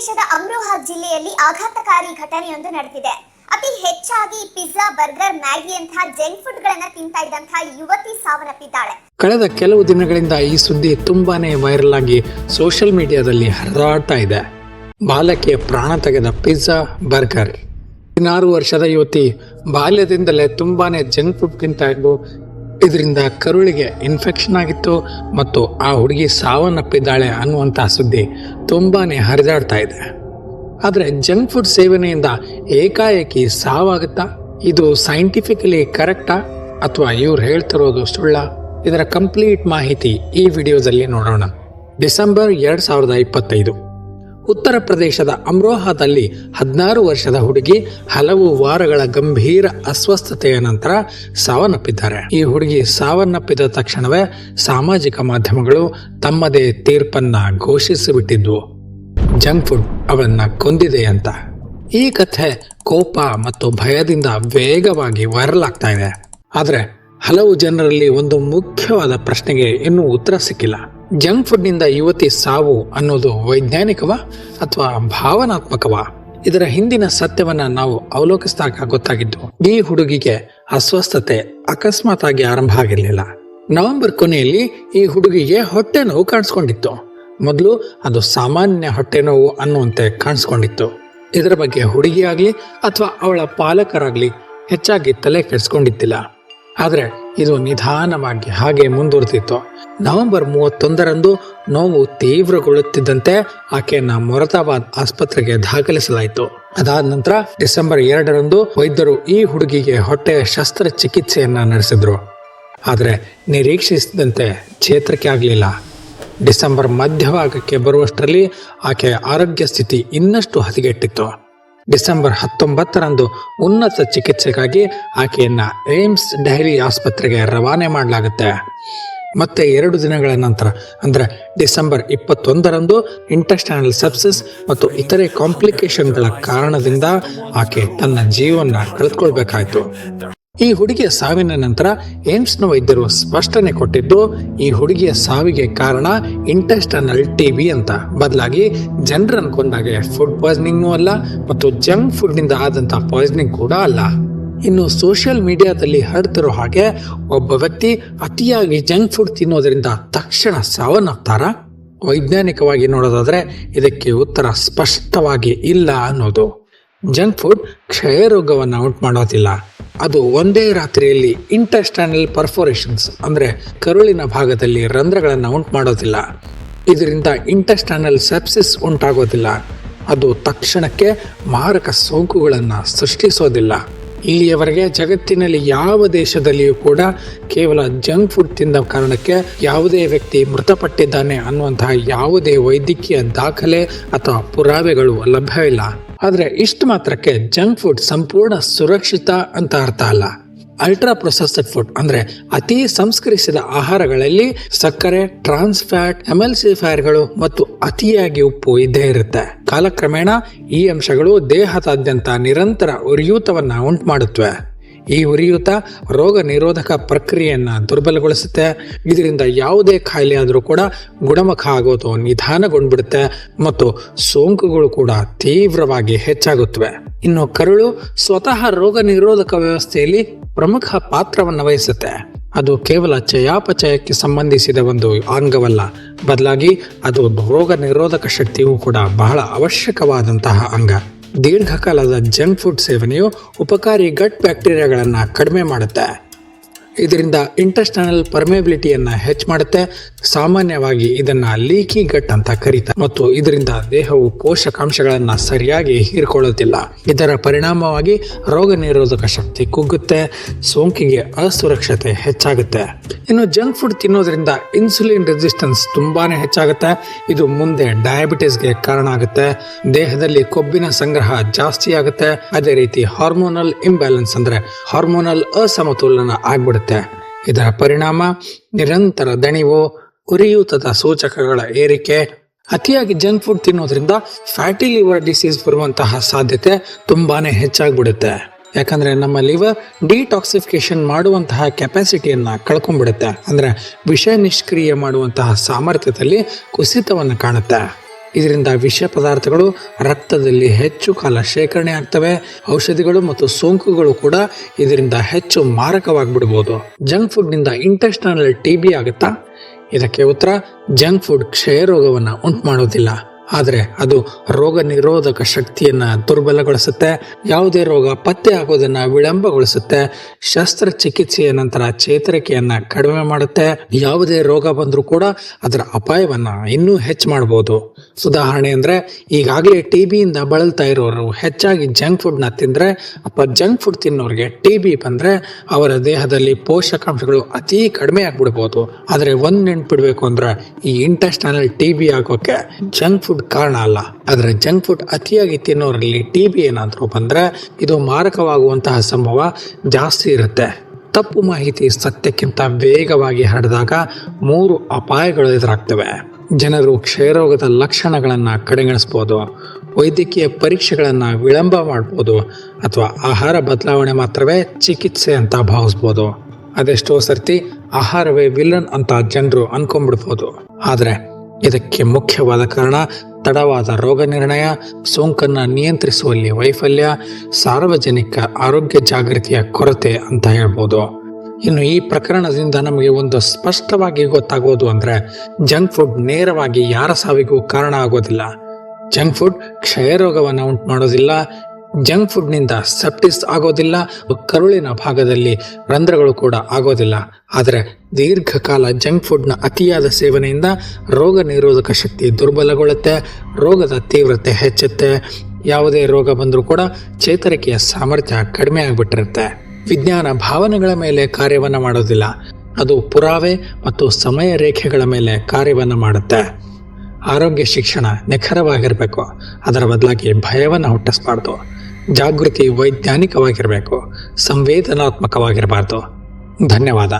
ಪ್ರದೇಶದ ಅಮ್ರೋಹಾ ಜಿಲ್ಲೆಯಲ್ಲಿ ಆಘಾತಕಾರಿ ಘಟನೆಯೊಂದು ನಡೆದಿದೆ. ಅತಿ ಹೆಚ್ಚಾಗಿ ಪಿಜ್ಜಾ, ಬರ್ಗರ್, ಮ್ಯಾಗಿ ಅಂತಹ ಜಂಕ್ ಫುಡ್ ಗಳನ್ನ ಇದ್ದಂತಹ ಯುವತಿ ಸಾವನ್ನಪ್ಪಿದ್ದಾಳೆ. ಕಳೆದ ಕೆಲವು ದಿನಗಳಿಂದ ಈ ಸುದ್ದಿ ತುಂಬಾನೇ ವೈರಲ್ ಆಗಿ ಸೋಷಿಯಲ್ ಮೀಡಿಯಾದಲ್ಲಿ ಹರಿದಾಡ್ತಾ ಇದೆ. ಬಾಲಕಿಯ ಪ್ರಾಣ ತೆಗೆದ ಪಿಜ್ಜಾ, ಬರ್ಗರ್. ಹದಿನಾರು ವರ್ಷದ ಯುವತಿ ಬಾಲ್ಯದಿಂದಲೇ ತುಂಬಾನೇ ಜಂಕ್ ಫುಡ್ ತಿಂತಾ ಇದ್ದು ಇದರಿಂದ ಕರುಳಿಗೆ ಇನ್ಫೆಕ್ಷನ್ ಆಗಿತ್ತು ಮತ್ತು ಆ ಹುಡುಗಿ ಸಾವನ್ನಪ್ಪಿದ್ದಾಳೆ ಅನ್ನುವಂಥ ಸುದ್ದಿ ತುಂಬಾ ಹರಿದಾಡ್ತಾ ಇದೆ. ಆದರೆ ಜಂಕ್ ಫುಡ್ ಸೇವನೆಯಿಂದ ಏಕಾಏಕಿ ಸಾವಾಗುತ್ತಾ? ಇದು ಸೈಂಟಿಫಿಕಲಿ ಕರೆಕ್ಟಾ ಅಥವಾ ಇವ್ರು ಹೇಳ್ತಿರೋದು ಸುಳ್ಳ? ಇದರ ಕಂಪ್ಲೀಟ್ ಮಾಹಿತಿ ಈ ವಿಡಿಯೋದಲ್ಲಿ ನೋಡೋಣ. ಡಿಸೆಂಬರ್ ಎರಡ್ ಸಾವಿರದ ಇಪ್ಪತ್ತೈದು. ಉತ್ತರ ಪ್ರದೇಶದ ಅಮ್ರೋಹಾದಲ್ಲಿ ಹದಿನಾರು ವರ್ಷದ ಹುಡುಗಿ ಹಲವು ವಾರಗಳ ಗಂಭೀರ ಅಸ್ವಸ್ಥತೆಯ ನಂತರ ಸಾವನ್ನಪ್ಪಿದ್ದಾರೆ. ಈ ಹುಡುಗಿ ಸಾವನ್ನಪ್ಪಿದ ತಕ್ಷಣವೇ ಸಾಮಾಜಿಕ ಮಾಧ್ಯಮಗಳು ತಮ್ಮದೇ ತೀರ್ಪನ್ನ ಘೋಷಿಸಿಬಿಟ್ಟಿದ್ವು. ಜಂಕ್ ಫುಡ್ ಅವಳನ್ನ ಕೊಂದಿದೆ ಅಂತ. ಈ ಕಥೆ ಕೋಪ ಮತ್ತು ಭಯದಿಂದ ವೇಗವಾಗಿ ವೈರಲ್ ಆಗ್ತಾ ಇದೆ. ಆದರೆ ಹಲವು ಜನರಲ್ಲಿ ಒಂದು ಮುಖ್ಯವಾದ ಪ್ರಶ್ನೆಗೆ ಇನ್ನೂ ಉತ್ತರ ಸಿಕ್ಕಿಲ್ಲ. ಜಂಕ್ ಫುಡ್ನಿಂದ ಯುವತಿ ಸಾವು ಅನ್ನೋದು ವೈಜ್ಞಾನಿಕವಾ ಅಥವಾ ಭಾವನಾತ್ಮಕವಾ? ಇದರ ಹಿಂದಿನ ಸತ್ಯವನ್ನ ನಾವು ಅವಲೋಕಿಸಿದಾಗ ಗೊತ್ತಾಗಿದ್ದು, ಈ ಹುಡುಗಿಗೆ ಅಸ್ವಸ್ಥತೆ ಅಕಸ್ಮಾತ್ ಆಗಿ ಆರಂಭ ಆಗಿರಲಿಲ್ಲ. ನವೆಂಬರ್ ಕೊನೆಯಲ್ಲಿ ಈ ಹುಡುಗಿಗೆ ಹೊಟ್ಟೆ ನೋವು ಕಾಣಿಸ್ಕೊಂಡಿತ್ತು. ಮೊದಲು ಅದು ಸಾಮಾನ್ಯ ಹೊಟ್ಟೆ ನೋವು ಅನ್ನುವಂತೆ ಕಾಣಿಸ್ಕೊಂಡಿತ್ತು. ಇದರ ಬಗ್ಗೆ ಹುಡುಗಿಯಾಗ್ಲಿ ಅಥವಾ ಅವಳ ಪಾಲಕರಾಗ್ಲಿ ಹೆಚ್ಚಾಗಿ ತಲೆ ಕೆಡಿಸ್ಕೊಂಡಿದ್ದಿಲ್ಲ. ಆದರೆ ಇದು ನಿಧಾನವಾಗಿ ಹಾಗೆ ಮುಂದುವರೆದಿತ್ತು. ನವೆಂಬರ್ ಮೂವತ್ತೊಂದರಂದು ನೋವು ತೀವ್ರಗೊಳ್ಳುತ್ತಿದ್ದಂತೆ ಆಕೆಯನ್ನ ಮೊರತಾಬಾದ್ ಆಸ್ಪತ್ರೆಗೆ ದಾಖಲಿಸಲಾಯಿತು. ಅದಾದ ನಂತರ ಡಿಸೆಂಬರ್ ಎರಡರಂದು ವೈದ್ಯರು ಈ ಹುಡುಗಿಗೆ ಹೊಟ್ಟೆಯ ಶಸ್ತ್ರಚಿಕಿತ್ಸೆಯನ್ನ ನಡೆಸಿದ್ರು. ಆದರೆ ನಿರೀಕ್ಷಿಸಿದಂತೆ ಚೇತರಿಕೆ ಆಗಲಿಲ್ಲ. ಡಿಸೆಂಬರ್ ಮಧ್ಯಭಾಗಕ್ಕೆ ಬರುವಷ್ಟರಲ್ಲಿ ಆಕೆಯ ಆರೋಗ್ಯ ಸ್ಥಿತಿ ಇನ್ನಷ್ಟು ಹದಗೆಟ್ಟಿತ್ತು. ಡಿಸೆಂಬರ್ ಹತ್ತೊಂಬತ್ತರಂದು ಉನ್ನತ ಚಿಕಿತ್ಸೆಗಾಗಿ ಆಕೆಯನ್ನು ಏಮ್ಸ್ ಡೈರಿ ಆಸ್ಪತ್ರೆಗೆ ರವಾನೆ ಮಾಡಲಾಗುತ್ತೆ. ಮತ್ತೆ ಎರಡು ದಿನಗಳ ನಂತರ, ಅಂದ್ರೆ ಡಿಸೆಂಬರ್ ಇಪ್ಪತ್ತೊಂದರಂದು ಇಂಟೆಸ್ಟೈನಲ್ ಸೆಪ್ಸಿಸ್ ಮತ್ತು ಇತರೆ ಕಾಂಪ್ಲಿಕೇಶನ್ಗಳ ಕಾರಣದಿಂದ ಆಕೆ ತನ್ನ ಜೀವನ ಕಳೆದುಕೊಳ್ಬೇಕಾಯ್ತು. ಈ ಹುಡುಗಿಯ ಸಾವಿನ ನಂತರ ಏಮ್ಸ್ನ ವೈದ್ಯರು ಸ್ಪಷ್ಟನೆ ಕೊಟ್ಟಿದ್ದು, ಈ ಹುಡುಗಿಯ ಸಾವಿಗೆ ಕಾರಣ ಇಂಟೆಸ್ಟರ್ನಲ್ ಟಿಬಿ ಅಂತ. ಬದಲಾಗಿ ಜನರು ಅನ್ಕೊಂಡಾಗೆ ಫುಡ್ ಪಾಯ್ಸನಿಂಗ್ ಅಲ್ಲ ಮತ್ತು ಜಂಕ್ ಫುಡ್ನಿಂದ ಆದಂತ ಪಾಯ್ಸನಿಂಗ್ ಕೂಡ ಅಲ್ಲ. ಇನ್ನು ಸೋಷಿಯಲ್ ಮೀಡಿಯಾದಲ್ಲಿ ಹರಡ್ತಿರೋ ಹಾಗೆ ಒಬ್ಬ ವ್ಯಕ್ತಿ ಅತಿಯಾಗಿ ಜಂಕ್ ಫುಡ್ ತಿನ್ನೋದರಿಂದ ತಕ್ಷಣ ಸಾವನ್ನಪ್ತಾರ? ವೈಜ್ಞಾನಿಕವಾಗಿ ನೋಡೋದಾದ್ರೆ ಇದಕ್ಕೆ ಉತ್ತರ ಸ್ಪಷ್ಟವಾಗಿ ಇಲ್ಲ ಅನ್ನೋದು. ಜಂಕ್ ಫುಡ್ ಕ್ಷಯ ರೋಗವನ್ನು ಉಂಟು ಮಾಡೋದಿಲ್ಲ. ಅದು ಒಂದೇ ರಾತ್ರಿಯಲ್ಲಿ ಇಂಟೆಸ್ಟೈನಲ್ ಪರ್ಫೋರೇಷನ್ಸ್, ಅಂದರೆ ಕರುಳಿನ ಭಾಗದಲ್ಲಿ ರಂಧ್ರಗಳನ್ನು ಉಂಟು ಮಾಡೋದಿಲ್ಲ. ಇದರಿಂದ ಇಂಟೆಸ್ಟೈನಲ್ ಸೆಪ್ಸಿಸ್ ಉಂಟಾಗೋದಿಲ್ಲ. ಅದು ತಕ್ಷಣಕ್ಕೆ ಮಾರಕ ಸೋಂಕುಗಳನ್ನು ಸೃಷ್ಟಿಸೋದಿಲ್ಲ. ಇಲ್ಲಿಯವರೆಗೆ ಜಗತ್ತಿನಲ್ಲಿ ಯಾವ ದೇಶದಲ್ಲಿಯೂ ಕೂಡ ಕೇವಲ ಜಂಕ್ ಫುಡ್ ತಿಂದ ಕಾರಣಕ್ಕೆ ಯಾವುದೇ ವ್ಯಕ್ತಿ ಮೃತಪಟ್ಟಿದ್ದಾನೆ ಅನ್ನುವಂತಹ ಯಾವುದೇ ವೈದ್ಯಕೀಯ ದಾಖಲೆ ಅಥವಾ ಪುರಾವೆಗಳು ಲಭ್ಯವಿಲ್ಲ ಆದರೆ ಇಷ್ಟು ಮಾತ್ರಕ್ಕೆ ಜಂಕ್ ಫುಡ್ ಸಂಪೂರ್ಣ ಸುರಕ್ಷಿತ ಅಂತ ಅರ್ಥ ಅಲ್ಲ. ಅಲ್ಟ್ರಾ ಪ್ರೊಸೆಸ್ಡ್ ಫುಡ್ ಅಂದರೆ ಅತಿ ಸಂಸ್ಕರಿಸಿದ ಆಹಾರಗಳಲ್ಲಿ ಸಕ್ಕರೆ ಟ್ರಾನ್ಸ್ ಫ್ಯಾಟ್ ಎಮಲ್ಸಿಫೈರ್ಗಳು ಮತ್ತು ಅತಿಯಾಗಿ ಉಪ್ಪು ಇದ್ದೇ ಇರುತ್ತೆ. ಕಾಲಕ್ರಮೇಣ ಈ ಅಂಶಗಳು ದೇಹದಾದ್ಯಂತ ನಿರಂತರ ಉರಿಯೂತವನ್ನು ಉಂಟು ಮಾಡುತ್ತವೆ ಈ ಉರಿಯೂತ ರೋಗ ನಿರೋಧಕ ಪ್ರಕ್ರಿಯೆಯನ್ನು ದುರ್ಬಲಗೊಳಿಸುತ್ತೆ. ಇದರಿಂದ ಯಾವುದೇ ಕಾಯಿಲೆ ಆದರೂ ಕೂಡ ಗುಣಮುಖ ಆಗೋದು ನಿಧಾನಗೊಂಡ್ಬಿಡುತ್ತೆ ಮತ್ತು ಸೋಂಕುಗಳು ಕೂಡ ತೀವ್ರವಾಗಿ ಹೆಚ್ಚಾಗುತ್ತವೆ. ಇನ್ನು ಕರುಳು ಸ್ವತಃ ರೋಗ ನಿರೋಧಕ ವ್ಯವಸ್ಥೆಯಲ್ಲಿ ಪ್ರಮುಖ ಪಾತ್ರವನ್ನು ವಹಿಸುತ್ತೆ. ಅದು ಕೇವಲ ಚಯಾಪಚಯಕ್ಕೆ ಸಂಬಂಧಿಸಿದ ಒಂದು ಅಂಗವಲ್ಲ. ಬದಲಾಗಿ ಅದು ರೋಗ ನಿರೋಧಕ ಶಕ್ತಿಯೂ ಕೂಡ ಬಹಳ ಅವಶ್ಯಕವಾದಂತಹ ಅಂಗ. ದೀರ್ಘಕಾಲದ ಜಂಕ್ ಫುಡ್ ಸೇವನೆಯು ಉಪಕಾರಿ ಗಟ್ ಬ್ಯಾಕ್ಟೀರಿಯಾಗಳನ್ನು ಕಡಿಮೆ ಮಾಡುತ್ತೆ. ಇದರಿಂದ ಇಂಟರ್ಸ್ಟರ್ನಲ್ ಪರ್ಮೇಬಿಲಿಟಿಯನ್ನ ಹೆಚ್ಚು ಮಾಡುತ್ತೆ. ಸಾಮಾನ್ಯವಾಗಿ ಇದನ್ನ ಲೀಕಿ ಗಟ್ ಅಂತ ಕರೀತಾರೆ. ಮತ್ತು ಇದರಿಂದ ದೇಹವು ಪೋಷಕಾಂಶಗಳನ್ನು ಸರಿಯಾಗಿ ಹೀರಿಕೊಳ್ಳೋದಿಲ್ಲ ಇದರ ಪರಿಣಾಮವಾಗಿ ರೋಗ ನಿರೋಧಕ ಶಕ್ತಿ ಕುಗ್ಗುತ್ತೆ, ಸೋಂಕಿಗೆ ಅಸುರಕ್ಷತೆ ಹೆಚ್ಚಾಗುತ್ತೆ. ಇನ್ನು ಜಂಕ್ ಫುಡ್ ತಿನ್ನೋದ್ರಿಂದ ಇನ್ಸುಲಿನ್ ರೆಸಿಸ್ಟೆನ್ಸ್ ತುಂಬಾನೇ ಹೆಚ್ಚಾಗುತ್ತೆ. ಇದು ಮುಂದೆ ಡಯಾಬಿಟಿಸ್ಗೆ ಕಾರಣ ಆಗುತ್ತೆ. ದೇಹದಲ್ಲಿ ಕೊಬ್ಬಿನ ಸಂಗ್ರಹ ಜಾಸ್ತಿ ಆಗುತ್ತೆ. ಅದೇ ರೀತಿ ಹಾರ್ಮೋನಲ್ ಇಂಬ್ಯಾಲೆನ್ಸ್ ಅಂದ್ರೆ ಹಾರ್ಮೋನಲ್ ಅಸಮತೋಲನ ಆಗ್ಬಿಡುತ್ತೆ. ಇದರ ಪರಿಣಾಮ ನಿರಂತರ ದಣಿವು, ಉರಿಯೂತದ ಸೂಚಕಗಳ ಏರಿಕೆ, ಅತಿಯಾಗಿ ಜಂಕ್ ಫುಡ್ ತಿನ್ನೋದ್ರಿಂದ ಫ್ಯಾಟಿ ಲಿವರ್ ಡಿಸೀಸ್ ಬರುವಂತಹ ಸಾಧ್ಯತೆ ತುಂಬಾನೇ ಹೆಚ್ಚಾಗ್ಬಿಡುತ್ತೆ. ಯಾಕಂದ್ರೆ ನಮ್ಮ ಲಿವರ್ ಡಿಟಾಕ್ಸಿಫಿಕೇಶನ್ ಮಾಡುವಂತಹ ಕೆಪಾಸಿಟಿಯನ್ನ ಕಳ್ಕೊಂಡ್ಬಿಡುತ್ತೆ. ಅಂದ್ರೆ ವಿಷಯ ನಿಷ್ಕ್ರಿಯ ಮಾಡುವಂತಹ ಸಾಮರ್ಥ್ಯದಲ್ಲಿ ಕುಸಿತವನ್ನು ಕಾಣುತ್ತೆ. ಇದರಿಂದ ವಿಷ ಪದಾರ್ಥಗಳು ರಕ್ತದಲ್ಲಿ ಹೆಚ್ಚು ಕಾಲ ಶೇಖರಣೆ ಆಗ್ತವೆ. ಔಷಧಿಗಳು ಮತ್ತು ಸೋಂಕುಗಳು ಕೂಡ ಇದರಿಂದ ಹೆಚ್ಚು ಮಾರಕವಾಗಿಬಿಡ್ಬೋದು. ಜಂಕ್ ಫುಡ್ನಿಂದ ಇಂಟೆಸ್ಟನಲ್ ಟಿ ಬಿ ಆಗುತ್ತಾ? ಇದಕ್ಕೆ ಉತ್ತರ, ಜಂಕ್ ಫುಡ್ ಕ್ಷಯ ರೋಗವನ್ನು ಉಂಟು ಮಾಡೋದಿಲ್ಲ ಆದರೆ ಅದು ರೋಗ ನಿರೋಧಕ ಶಕ್ತಿಯನ್ನು ದುರ್ಬಲಗೊಳಿಸುತ್ತೆ. ಯಾವುದೇ ರೋಗ ಪತ್ತೆ ಆಗೋದನ್ನು ವಿಳಂಬಗೊಳಿಸುತ್ತೆ. ಶಸ್ತ್ರಚಿಕಿತ್ಸೆಯ ನಂತರ ಚೇತರಿಕೆಯನ್ನು ಕಡಿಮೆ ಮಾಡುತ್ತೆ. ಯಾವುದೇ ರೋಗ ಬಂದರೂ ಕೂಡ ಅದರ ಅಪಾಯವನ್ನು ಇನ್ನೂ ಹೆಚ್ಚು ಮಾಡ್ಬೋದು. ಉದಾಹರಣೆ ಅಂದರೆ, ಈಗಾಗಲೇ ಟಿ ಬಿಯಿಂದ ಬಳಲ್ತಾ ಇರೋರು ಹೆಚ್ಚಾಗಿ ಜಂಕ್ ಫುಡ್ನ ತಿಂದರೆ, ಅಪ್ಪ ಜಂಕ್ ಫುಡ್ ತಿನ್ನೋರಿಗೆ ಟಿ ಬಿ ಬಂದರೆ ಅವರ ದೇಹದಲ್ಲಿ ಪೋಷಕಾಂಶಗಳು ಅತಿ ಕಡಿಮೆ ಆಗಿಬಿಡ್ಬೋದು. ಆದರೆ ಒಂದು ನೆನ್ಪಿಡ್ಬೇಕು ಅಂದರೆ, ಈ ಇಂಟೆಸ್ಟೈನಲ್ ಟಿ ಬಿ ಆಗೋಕ್ಕೆ ಜಂಕ್ ಫುಡ್ ಕಾರಣ ಅಲ್ಲ. ಆದರೆ ಜಂಕ್ ಫುಡ್ ಅತಿಯಾಗಿ ತಿನ್ನೋರಲ್ಲಿ ಟಿ ಬಿ ಏನಾದರೂ ಬಂದ್ರೆ ಇದು ಮಾರಕವಾಗುವಂತಹ ಸಂಭವ ಜಾಸ್ತಿ ಇರುತ್ತೆ. ತಪ್ಪು ಮಾಹಿತಿ ಸತ್ಯಕ್ಕಿಂತ ವೇಗವಾಗಿ ಹರಡಿದಾಗ ಮೂರು ಅಪಾಯಗಳು ಎದುರಾಗ್ತವೆ. ಜನರು ಕ್ಷಯರೋಗದ ಲಕ್ಷಣಗಳನ್ನು ಕಡೆಗಣಿಸ್ಬೋದು. ವೈದ್ಯಕೀಯ ಪರೀಕ್ಷೆಗಳನ್ನು ವಿಳಂಬ ಮಾಡ್ಬೋದು. ಅಥವಾ ಆಹಾರ ಬದಲಾವಣೆ ಮಾತ್ರವೇ ಚಿಕಿತ್ಸೆ ಅಂತ ಭಾವಿಸ್ಬೋದು. ಅದೆಷ್ಟೋ ಸರ್ತಿ ಆಹಾರವೇ ವಿಲನ್ ಅಂತ ಜನರು ಅನ್ಕೊಂಡ್ಬಿಡ್ಬೋದು. ಆದರೆ ಇದಕ್ಕೆ ಮುಖ್ಯವಾದ ಕಾರಣ ತಡವಾದ ರೋಗ ನಿರ್ಣಯ, ಸೋಂಕನ್ನು ನಿಯಂತ್ರಿಸುವಲ್ಲಿ ವೈಫಲ್ಯ, ಸಾರ್ವಜನಿಕ ಆರೋಗ್ಯ ಜಾಗೃತಿಯ ಕೊರತೆ ಅಂತ ಹೇಳ್ಬೋದು. ಇನ್ನು ಈ ಪ್ರಕರಣದಿಂದ ನಮಗೆ ಒಂದು ಸ್ಪಷ್ಟವಾಗಿ ಗೊತ್ತಾಗೋದು ಅಂದರೆ ಜಂಕ್ ಫುಡ್ ನೇರವಾಗಿ ಯಾರ ಸಾವಿಗೂ ಕಾರಣ ಆಗೋದಿಲ್ಲ. ಜಂಕ್ ಫುಡ್ ಕ್ಷಯರೋಗವನ್ನು ಉಂಟು ಮಾಡೋದಿಲ್ಲ ಜಂಕ್ ಫುಡ್ನಿಂದ ಸೆಪ್ಟಿಸ್ ಆಗೋದಿಲ್ಲ, ಕರುಳಿನ ಭಾಗದಲ್ಲಿ ರಂಧ್ರಗಳು ಕೂಡ ಆಗೋದಿಲ್ಲ. ಆದರೆ ದೀರ್ಘಕಾಲ ಜಂಕ್ ಫುಡ್ನ ಅತಿಯಾದ ಸೇವನೆಯಿಂದ ರೋಗ ನಿರೋಧಕ ಶಕ್ತಿ ದುರ್ಬಲಗೊಳ್ಳುತ್ತೆ, ರೋಗದ ತೀವ್ರತೆ ಹೆಚ್ಚುತ್ತೆ. ಯಾವುದೇ ರೋಗ ಬಂದರೂ ಕೂಡ ಚೇತರಿಕೆಯ ಸಾಮರ್ಥ್ಯ ಕಡಿಮೆ ಆಗಿಬಿಟ್ಟಿರುತ್ತೆ. ವಿಜ್ಞಾನ ಭಾವನೆಗಳ ಮೇಲೆ ಕಾರ್ಯವನ್ನು ಮಾಡೋದಿಲ್ಲ. ಅದು ಪುರಾವೆ ಮತ್ತು ಸಮಯ ರೇಖೆಗಳ ಮೇಲೆ ಕಾರ್ಯವನ್ನು ಮಾಡುತ್ತೆ. ಆರೋಗ್ಯ ಶಿಕ್ಷಣ ನಿಖರವಾಗಿರಬೇಕು. ಅದರ ಬದಲಾಗಿ ಭಯವನ್ನು ಹುಟ್ಟಿಸಬಾರ್ದು. ಜಾಗೃತಿ ವೈಜ್ಞಾನಿಕವಾಗಿರಬೇಕು ಸಂವೇದನಾತ್ಮಕವಾಗಿರಬಾರ್ದು. ಧನ್ಯವಾದ.